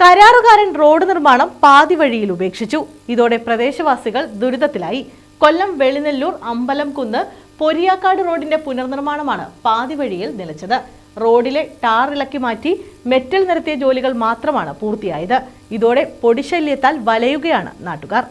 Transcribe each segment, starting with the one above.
കരാറുകാരൻ റോഡ് നിർമ്മാണം പാതി വഴിയിൽ ഉപേക്ഷിച്ചു. ഇതോടെ പ്രദേശവാസികൾ ദുരിതത്തിലായി. കൊല്ലം വെളിനെല്ലൂർ അമ്പലംകുന്ന് പൊരിയാക്കാട് റോഡിന്റെ പുനർനിർമ്മാണമാണ് പാതി വഴിയിൽ നിലച്ചത്. റോഡിലെ ടാർ ഇളക്കി മാറ്റി മെറ്റൽ നിരത്തിയ ജോലികൾ മാത്രമാണ് പൂർത്തിയായത്. ഇതോടെ പൊടിശല്യത്താൽ വലയുകയാണ് നാട്ടുകാർ.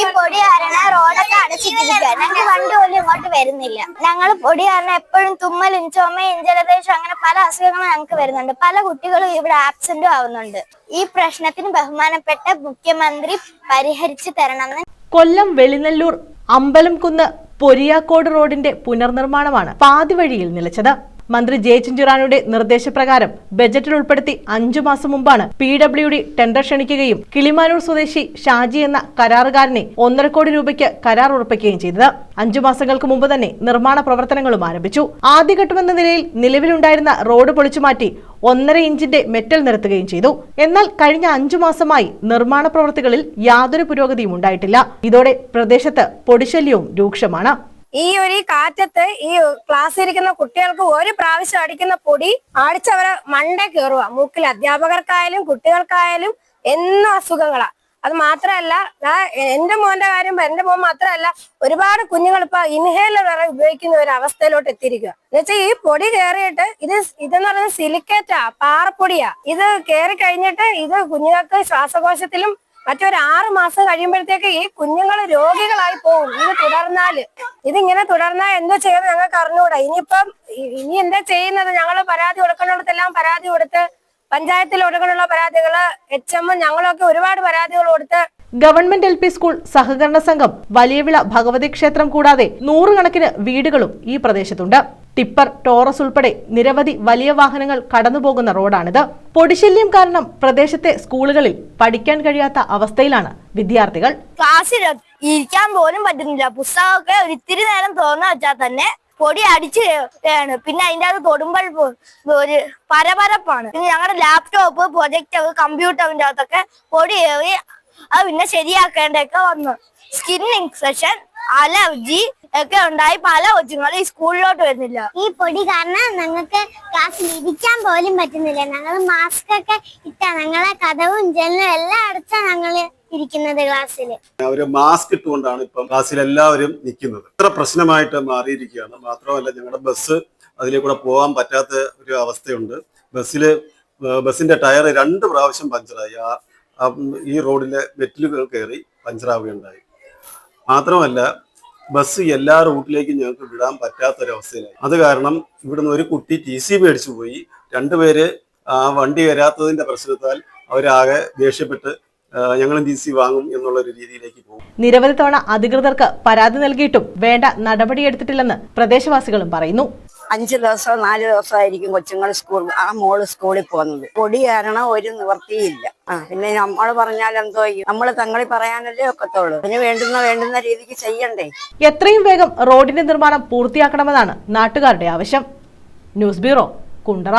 ഈ പൊടി കാരണം റോഡൊക്കെ അടച്ചിട്ടിരിക്കുക ഞങ്ങൾക്ക് വണ്ടി പോലും ഇങ്ങോട്ട് വരുന്നില്ല. ഞങ്ങൾ പൊടി കാരണം എപ്പോഴും തുമ്മലും ചുമയും ജലദേശം അങ്ങനെ പല അസുഖങ്ങളും ഞങ്ങൾക്ക് വരുന്നുണ്ട്. പല കുട്ടികളും ഇവിടെ ആബ്സെന്റും ആവുന്നുണ്ട്. ഈ പ്രശ്നത്തിന് ബഹുമാനപ്പെട്ട മുഖ്യമന്ത്രി പരിഹരിച്ചു തരണമെന്ന് കൊല്ലം വെളിനെല്ലൂർ അമ്പലംകുന്ന് പൊരിയാക്കോട് റോഡിന്റെ പുനർനിർമ്മാണമാണ് പാതിവഴിയിൽ നിലച്ചത്. മന്ത്രി ജെ ചിഞ്ചുറാനുടെ നിർദ്ദേശപ്രകാരം ബജറ്റിൽ ഉൾപ്പെടുത്തി അഞ്ചു മാസം മുമ്പാണ് പി ഡബ്ല്യു ഡി ടെൻഡർ ക്ഷണിക്കുകയും കിളിമാനൂർ സ്വദേശി ഷാജി എന്ന കരാറുകാരനെ ഒന്നര കോടി രൂപയ്ക്ക് കരാർ ഉറപ്പിക്കുകയും ചെയ്തത്. അഞ്ചു മാസങ്ങൾക്ക് മുമ്പ് തന്നെ നിർമ്മാണ പ്രവർത്തനങ്ങളും ആരംഭിച്ചു. ആദ്യഘട്ടമെന്ന നിലയിൽ നിലവിലുണ്ടായിരുന്ന റോഡ് പൊളിച്ചുമാറ്റി ഒന്നര ഇഞ്ചിന്റെ മെറ്റൽ നിരത്തുകയും ചെയ്തു. എന്നാൽ കഴിഞ്ഞ അഞ്ചു മാസമായി നിർമ്മാണ പ്രവൃത്തികളിൽ യാതൊരു പുരോഗതിയും ഉണ്ടായിട്ടില്ല. ഇതോടെ പ്രദേശത്ത് പൊടിശല്യവും രൂക്ഷമാണ്. ഈ ഒരു കാറ്റത്ത് ഈ ക്ലാസ്സിൽ ഇരിക്കുന്ന കുട്ടികൾക്ക് ഒരു പ്രാവശ്യം അടിക്കുന്ന പൊടി അടിച്ചവരെ മണ്ട കയറുക മൂക്കിൽ അധ്യാപകർക്കായാലും കുട്ടികൾക്കായാലും എന്നും അസുഖങ്ങളാ. അത് മാത്രമല്ല എന്റെ മോന്റെ കാര്യം എന്റെ മോൻ മാത്രമല്ല ഒരുപാട് കുഞ്ഞുങ്ങൾ ഇപ്പൊ ഇൻഹേലർ വരെ ഉപയോഗിക്കുന്ന ഒരു അവസ്ഥയിലോട്ട് എത്തിയിരിക്കുക എന്നുവെച്ചാൽ ഈ പൊടി കയറിയിട്ട് ഇത് ഇതെന്ന് പറയുന്നത് സിലിക്കേറ്റാ പാറപ്പൊടിയാ. ഇത് കയറി കഴിഞ്ഞിട്ട് ഇത് കുഞ്ഞുങ്ങൾക്ക് ശ്വാസകോശത്തിലും മറ്റൊരു ആറ് മാസം കഴിയുമ്പോഴത്തേക്ക് ഈ കുഞ്ഞുങ്ങൾ രോഗികളായി പോകും. ഇത് തുടർന്നാൽ. ഇതിങ്ങനെ തുടർന്നാൽ എന്തോ ചെയ്യുന്നത് ഞങ്ങൾക്ക് അറിഞ്ഞുകൂടാ ഇനിയിപ്പം ഇനി എന്താ ചെയ്യുന്നത്? ഞങ്ങൾ പരാതി കൊടുക്കുന്നിടത്തെല്ലാം പരാതി കൊടുത്ത് പഞ്ചായത്തിൽ കൊടുക്കാനുള്ള പരാതികൾ എച്ച് എം ഞങ്ങളൊക്കെ ഒരുപാട് പരാതികൾ കൊടുത്ത് ഗവൺമെന്റ് എൽ പി സ്കൂൾ സഹകരണ സംഘം വലിയവിള ഭഗവതി ക്ഷേത്രം കൂടാതെ നൂറുകണക്കിന് വീടുകളും ഈ പ്രദേശത്തുണ്ട്. ടിപ്പർ ടോറസ് ഉൾപ്പെടെ നിരവധി വലിയ വാഹനങ്ങൾ കടന്നുപോകുന്ന റോഡാണിത്. പൊടിശല്യം കാരണം പ്രദേശത്തെ സ്കൂളുകളിൽ പഠിക്കാൻ കഴിയാത്ത അവസ്ഥയിലാണ് വിദ്യാർത്ഥികൾ. ക്ലാസ്സിൽ ഇരിക്കാൻ പോലും പറ്റുന്നില്ല. പുസ്തകമൊക്കെ ഒരിത്തിരി നേരം തുറന്നു വെച്ചാൽ തന്നെ പൊടി അടിച്ച് ആണ് പിന്നെ അതിന്റെ അത് തൊടുമ്പോൾ ഒരു പരപരപ്പാണ്. പിന്നെ ഞങ്ങളുടെ ലാപ്ടോപ്പ് പ്രൊജക്ടർ കമ്പ്യൂട്ടറിന്റെ അകത്തൊക്കെ പൊടി ഏറി അത് പിന്നെ ശരിയാക്കേണ്ടൊക്കെ വന്നു. സ്കിൻ ഇൻഫെക്ഷൻ അലർജി ഒക്കെ ഉണ്ടായി പല കൊച്ചുങ്ങളും ഈ സ്കൂളിലോട്ട് വരുന്നില്ല. ഈ പൊടി കാരണം ഞങ്ങൾക്ക് ക്ലാസ്സിൽ ഇരിക്കാൻ പോലും പറ്റുന്നില്ല. ഞങ്ങൾ മാസ്ക് ഒക്കെ ഇട്ട ഞങ്ങളെ കഥവും ജനലും എല്ലാം അടച്ചാ ഞങ്ങൾ ഇരിക്കുന്നത് ക്ലാസ്സിൽ അവർ മാസ്ക് ഇട്ടുകൊണ്ടാണ് ഇപ്പം ക്ലാസ്സിൽ എല്ലാവരും നിൽക്കുന്നത്. ഇത്ര പ്രശ്നമായിട്ട് മാറിയിരിക്കുകയാണ്. മാത്രമല്ല ഞങ്ങളുടെ ബസ് അതിലെ കൂടെ പോകാൻ പറ്റാത്ത ഒരു അവസ്ഥയുണ്ട്. ബസ്സിൽ ബസ്സിന്റെ ടയർ രണ്ട് പ്രാവശ്യം പഞ്ചറായി ആ ആ, ഈ റോഡിലെ മെറ്റിലുകൾ കയറി പഞ്ചറാവുകയുണ്ടായി മാത്രമല്ല ബസ് എല്ലാ റൂട്ടിലേക്കും ഞങ്ങൾക്ക് വിടാൻ പറ്റാത്തൊരവസ്ഥയിലായി. അത് കാരണം ഇവിടുന്ന് ഒരു കുട്ടി ടി സി മേടിച്ചു പോയി. രണ്ടുപേര് ആ വണ്ടി വരാത്തതിന്റെ പ്രശ്നത്താൽ അവരാകെ ദേഷ്യപ്പെട്ട് ഞങ്ങളും ടി സി വാങ്ങും എന്നുള്ള ഒരു രീതിയിലേക്ക് പോകും. നിരവധി തവണ അധികൃതർക്ക് പരാതി നൽകിയിട്ടും വേണ്ട നടപടിയെടുത്തിട്ടില്ലെന്ന് പ്രദേശവാസികളും പറയുന്നു. അഞ്ച് ദിവസം നാല് ദിവസമായിരിക്കും കൊച്ചുങ്ങൾ സ്കൂൾ ആ മോൾ സ്കൂളിൽ പോകുന്നത്. പൊടി കാരണം ഒരു നിവർത്തിയില്ല പിന്നെ നമ്മൾ പറഞ്ഞാൽ എന്തോ നമ്മൾ തങ്ങളി പറയാനല്ലേ ഒക്കത്തുള്ളൂ. അതിന് വേണ്ടുന്ന വേണ്ടുന്ന രീതിക്ക് ചെയ്യണ്ടേ? എത്രയും വേഗം റോഡിന്റെ നിർമ്മാണം പൂർത്തിയാക്കണമെന്നാണ് നാട്ടുകാരുടെ ആവശ്യം. News bureau Kundara.